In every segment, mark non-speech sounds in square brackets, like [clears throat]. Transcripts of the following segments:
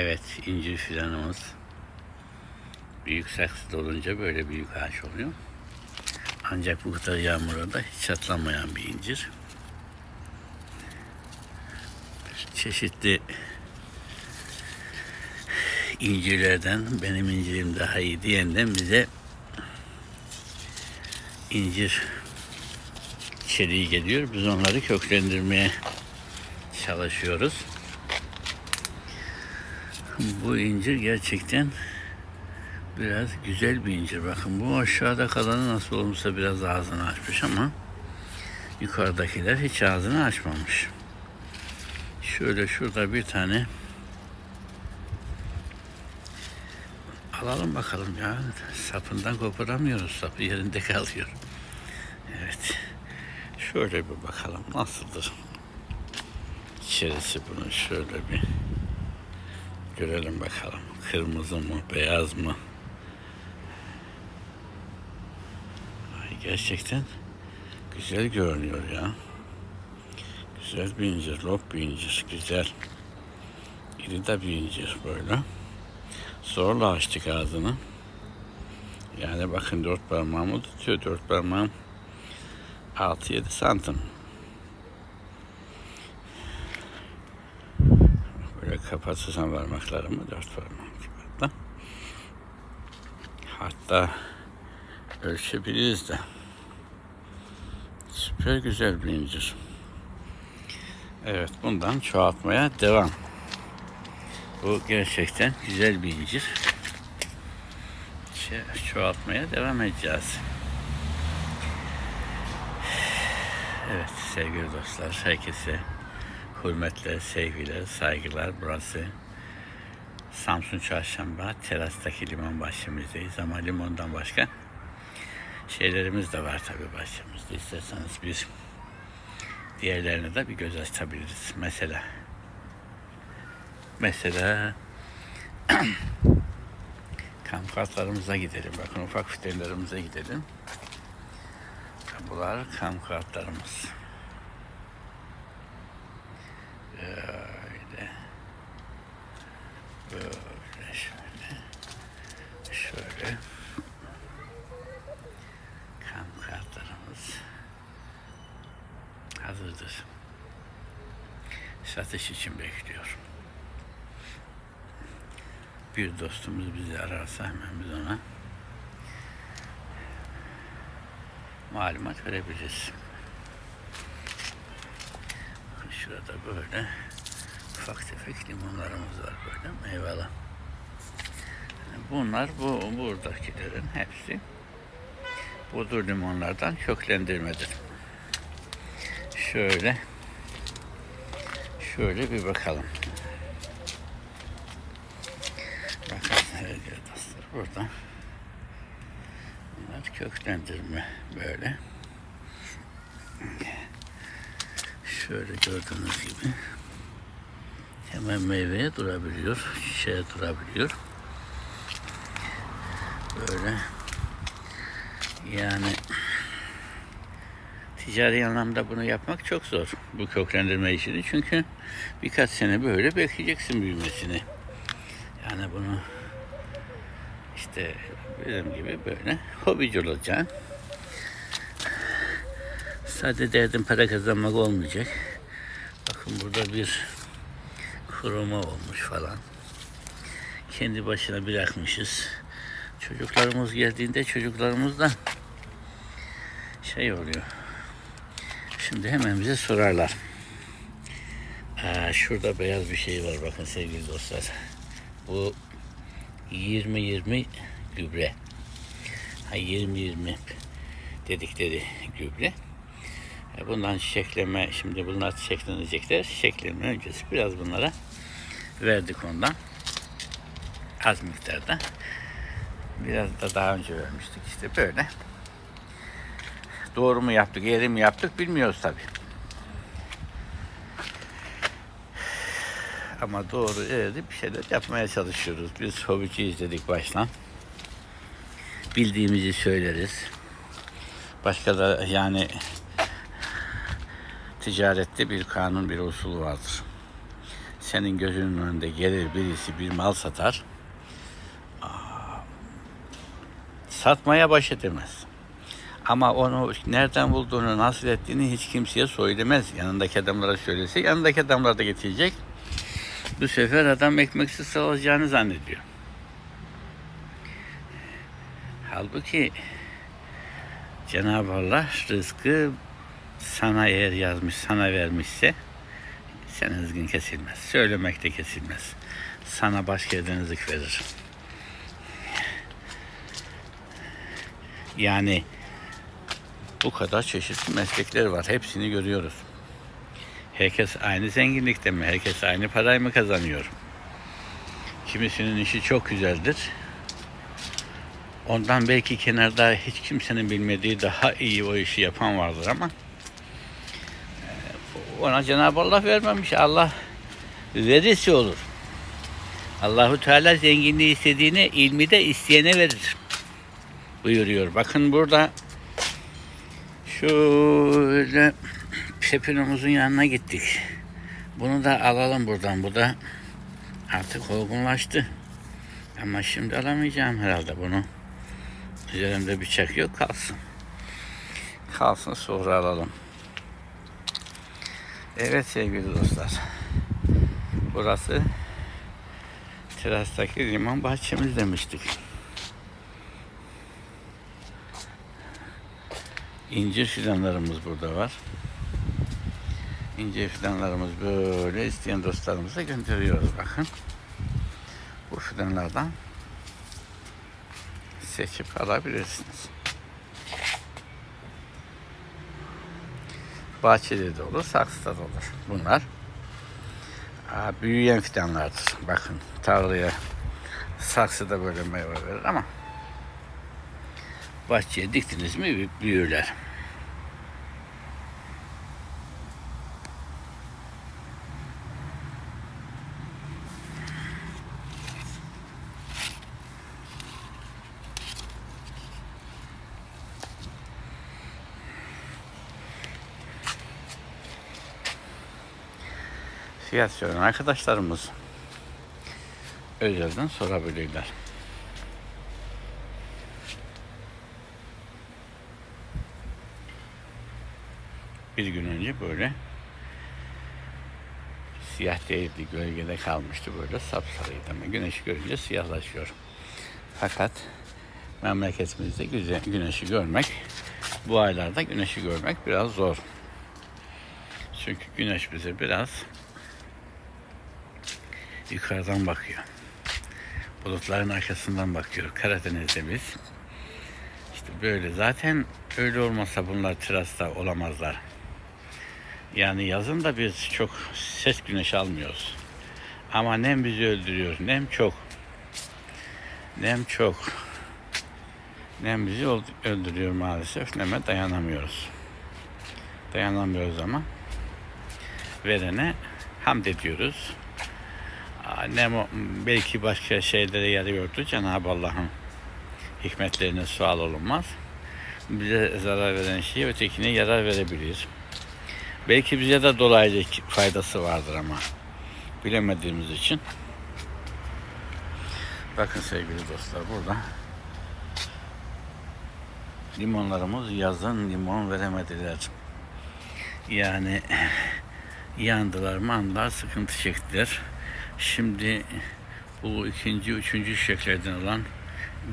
Evet, incir fidanımız büyük saksıda olunca böyle büyük ağaç oluyor. Ancak bu kadar yağmura da hiç çatlamayan bir incir. Çeşitli incirlerden benim incirim daha iyi diyenden bize incir içeriği geliyor. Biz onları köklendirmeye çalışıyoruz. Bu incir gerçekten biraz güzel bir incir. Bakın bu aşağıda kalanı nasıl olmuşsa biraz ağzını açmış ama yukarıdakiler hiç ağzını açmamış. Şöyle şurada bir tane alalım bakalım ya. Sapından koparamıyoruz. Sapı yerinde kalıyor. Evet. Şöyle bir bakalım nasıldır. İçerisi bunu şöyle bir görelim bakalım. Kırmızı mı, beyaz mı? Ay gerçekten güzel görünüyor ya. Güzel bir incir, lop bir incir, güzel. İri de bir incir böyle. Zorla açtık ağzını. Yani bakın dört parmağımı tutuyor. Dört parmağım 6-7 santim. Böyle kapatırsam parmaklarımı dört parmağım gibi. Hatta ölçebiliriz de. Süper güzel bir incir. Evet bundan çoğaltmaya devam. Bu gerçekten güzel bir incir. Şey, çoğaltmaya devam edeceğiz. Evet sevgili dostlar herkese hürmetler, sevgiler, saygılar. Burası Samsun Çarşamba terastaki limon bahçemizdeyiz ama limondan başka şeylerimiz de var tabii bahçemizde. İsterseniz biz diğerlerine de bir göz açabiliriz. Mesela mesela [clears throat] kamp kartlarımıza gidelim. Bakın ufak fidelerimize gidelim. Bunlar kamp kartlarımız. Böyle. Böyle şöyle. Şöyle. Kamp kartlarımız hazırdır. Satış için bekliyor. Bir dostumuz bizi ararsa hemen biz ona malumat verebiliriz. Şurada böyle ufak tefek limonlarımız var böyle meyveli. Yani Bunlar bu buradakilerin hepsi budur limonlardan köklendirmedir. Şöyle şöyle bir bakalım. Bakın sevgili dostlar burada bunlar köklendirme böyle. Şöyle gördüğünüz gibi hemen meyveye durabiliyor, şişeye durabiliyor. Böyle yani ticari anlamda bunu yapmak çok zor. Bu köklendirme işini çünkü birkaç sene böyle bekleyeceksin büyümesini. Yani bunu işte bizim gibi böyle hobici olacaksın. Sadece derdin para kazanmak olmayacak. Bakın burada bir kuruma olmuş falan. Kendi başına bırakmışız. Çocuklarımız geldiğinde çocuklarımız da şey oluyor. Şimdi hemen bize sorarlar. Aa, şurada beyaz bir şey var bakın sevgili dostlar. Bu 20-20 gübre. Ha 20-20 dedikleri gübre. E, Bundan çiçekleme, şimdi bunlar çiçeklenecekler. Çiçeklenme öncesi biraz bunlara verdik ondan. Az miktarda. Biraz da daha önce vermiştik. İşte böyle. Doğru mu yaptık, eğri mi yaptık bilmiyoruz tabii. Ama doğru eğri bir şeyler yapmaya çalışıyoruz. Biz hobiciyiz dedik baştan. Bildiğimizi söyleriz. Başka da yani ticarette bir kanun, bir usul vardır. senin gözünün önünde gelir birisi bir mal satar. Satmaya baş edemez. Ama onu nereden bulduğunu, nasıl ettiğini hiç kimseye söylemez. Yanındaki adamlara söylese, yanındaki adamlar da getirecek. Bu sefer adam ekmeksiz kalacağını zannediyor. Halbuki Cenab-ı Allah rızkı sana eğer yazmış, sana vermişse senin rızkın kesilmez. Söylemek de kesilmez. Sana başka yerden rızık verir. Yani bu kadar çeşitli meslekler var. Hepsini görüyoruz. Herkes aynı zenginlikte mi? Herkes aynı parayı mı kazanıyor? Kimisinin işi çok güzeldir. Ondan belki kenarda hiç kimsenin bilmediği daha iyi o işi yapan vardır ama ona Cenab-ı Allah vermemiş. Allah verirse olur. Allahu Teala zenginliği istediğine, ilmi de isteyene verir. Buyuruyor. Bakın burada şöyle Pepinomuzun yanına gittik. Bunu da alalım buradan. Bu da artık olgunlaştı. Ama şimdi alamayacağım herhalde bunu. Üzerimde bıçak yok kalsın. Kalsın sonra alalım. Evet sevgili dostlar. Burası terastaki liman bahçemiz demiştik. İncir fidanlarımız burada var. İncir fidanlarımız böyle isteyen dostlarımıza gönderiyoruz bakın. Bu fidanlardan seçip alabilirsiniz. Bahçede de olur, saksıda da olur. Bunlar aa, büyüyen fidanlardır. Bakın tarlaya saksıda böyle meyve verir ama bahçeye diktiniz mi büyürler. Fiyat söyleyen arkadaşlarımız özelden sorabilirler. Bir gün önce böyle siyah değildi, gölgede kalmıştı böyle sapsarıydı ama güneşi görünce siyahlaşıyor. Fakat memleketimizde güzel güneşi görmek, bu aylarda güneşi görmek biraz zor. Çünkü güneş bize biraz yukarıdan bakıyor. Bulutların arkasından bakıyor. Karadeniz'de biz. İşte böyle. Zaten öyle olmasa bunlar terasta olamazlar. Yani yazın da biz çok ses güneş almıyoruz. Ama nem bizi öldürüyor. Nem çok. Nem çok. Nem bizi öldürüyor maalesef. Neme dayanamıyoruz. Dayanamıyoruz ama verene hamd ediyoruz. Ne belki başka şeylere yarıyordu. Cenab-ı Allah'ın hikmetlerine sual olunmaz. Bize zarar veren şey ötekine yarar verebilir. Belki bize de dolaylı faydası vardır ama bilemediğimiz için. Bakın sevgili dostlar burada limonlarımız yazın limon veremediler. Yani yandılar, mandılar, sıkıntı çektiler. Şimdi bu ikinci, üçüncü çiçeklerden olan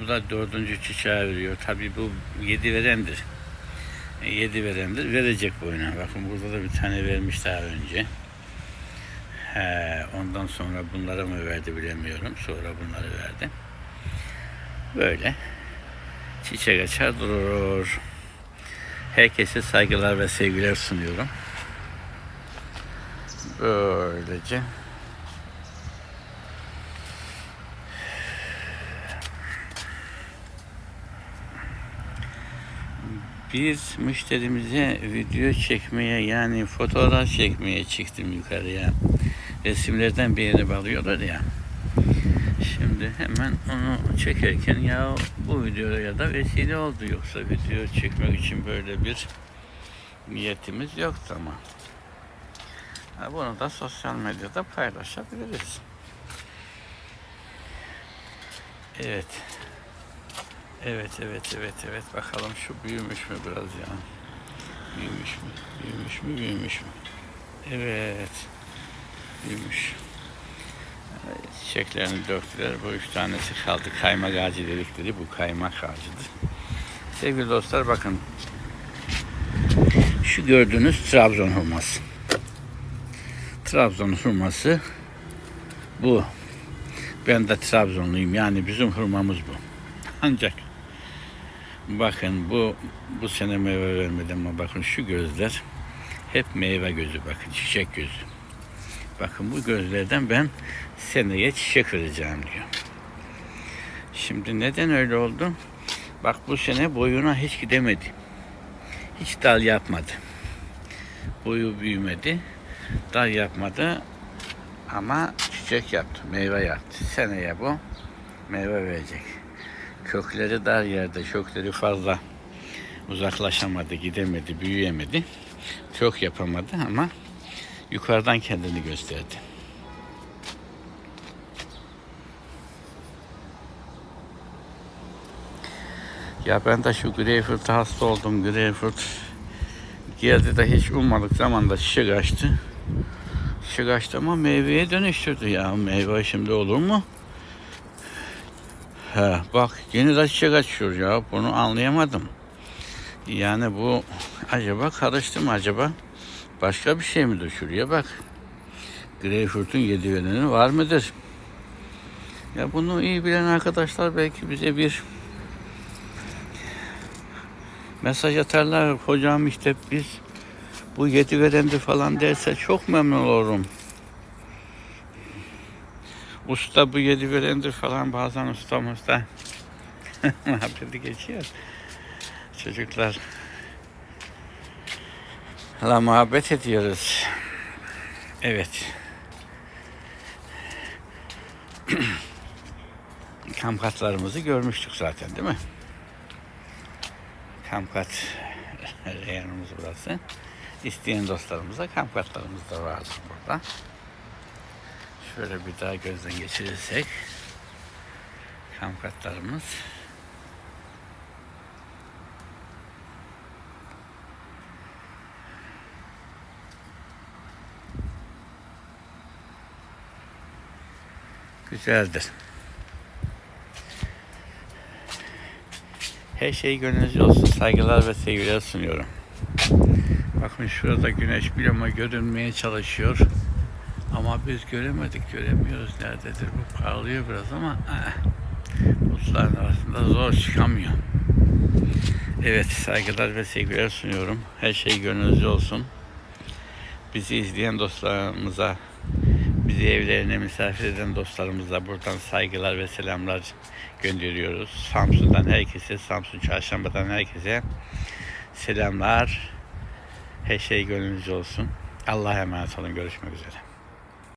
bu da dördüncü çiçeği veriyor. Tabi bu yedi verendir. E, yedi verendir. Verecek boyuna. Bakın burada da bir tane vermiş daha önce. He, ondan sonra bunları mı verdi bilemiyorum. Sonra bunları verdi. Böyle. Çiçek açar durur. Herkese saygılar ve sevgiler sunuyorum. Böylece biz müşterimize video çekmeye yani fotoğraf çekmeye çıktım yukarıya. Resimlerden beğenip alıyorlar ya. Şimdi hemen onu çekerken ya bu videoya da vesile oldu yoksa video çekmek için böyle bir niyetimiz yoktu ama. Bunu da sosyal medyada paylaşabiliriz. Evet. Evet, evet, evet, evet. Bakalım şu büyümüş mü biraz ya? Büyümüş mü? Büyümüş mü? Büyümüş mü? Evet. Büyümüş. Çiçeklerini döktüler. Bu üç tanesi kaldı. Kaymak ağacı dedikleri bu kaymak ağacıdır. Sevgili dostlar bakın. Şu gördüğünüz Trabzon hurması. Trabzon hurması bu. Ben de Trabzonluyum. Yani bizim hurmamız bu. Ancak bakın bu bu sene meyve vermedi ama bakın şu gözler hep meyve gözü bakın çiçek gözü. Bakın bu gözlerden ben seneye çiçek vereceğim diyor. Şimdi neden öyle oldu? Bak bu sene boyuna hiç gidemedi. Hiç dal yapmadı. Boyu büyümedi. Dal yapmadı ama çiçek yaptı, meyve yaptı. Seneye bu meyve verecek. Kökleri dar yerde, kökleri fazla uzaklaşamadı, gidemedi, büyüyemedi. Çok yapamadı ama yukarıdan kendini gösterdi. Ya ben de şu greyfurt'a hasta oldum. Greyfurt geldi de hiç ummadık zamanda çiçek açtı. Çiçek açtı ama meyveye dönüştürdü ya. Meyve şimdi olur mu? He, bak yeni de çiçek açıyor ya. Bunu anlayamadım. Yani bu acaba karıştı mı acaba? Başka bir şey midir şuraya bak. Greyfurt'un yedi vereni var mıdır? Ya bunu iyi bilen arkadaşlar belki bize bir mesaj atarlar. Hocam işte biz bu yedi verendi falan derse çok memnun olurum. Usta bu yedi verendir falan bazen ustamız da [laughs] muhabbeti geçiyor. Çocuklar la muhabbet ediyoruz. Evet. [clears throat] Kampatlarımızı görmüştük zaten değil mi? Kamkat [laughs] reyonumuz burası. İsteyen dostlarımıza kampatlarımız da vardır burada. Şöyle bir daha gözden geçirirsek kamkatlarımız güzeldir. Her şey gönlünüzce olsun. Saygılar ve sevgiler sunuyorum. Bakın şurada güneş bir ama görünmeye çalışıyor. Ama biz göremedik, göremiyoruz nerededir. Bu parlıyor biraz ama eh, bulutların arasında zor çıkamıyor. Evet, saygılar ve sevgiler sunuyorum. Her şey gönlünüzce olsun. Bizi izleyen dostlarımıza, bizi evlerine misafir eden dostlarımıza buradan saygılar ve selamlar gönderiyoruz. Samsun'dan herkese, Samsun Çarşamba'dan herkese selamlar. Her şey gönlünüzce olsun. Allah'a emanet olun. Görüşmek üzere.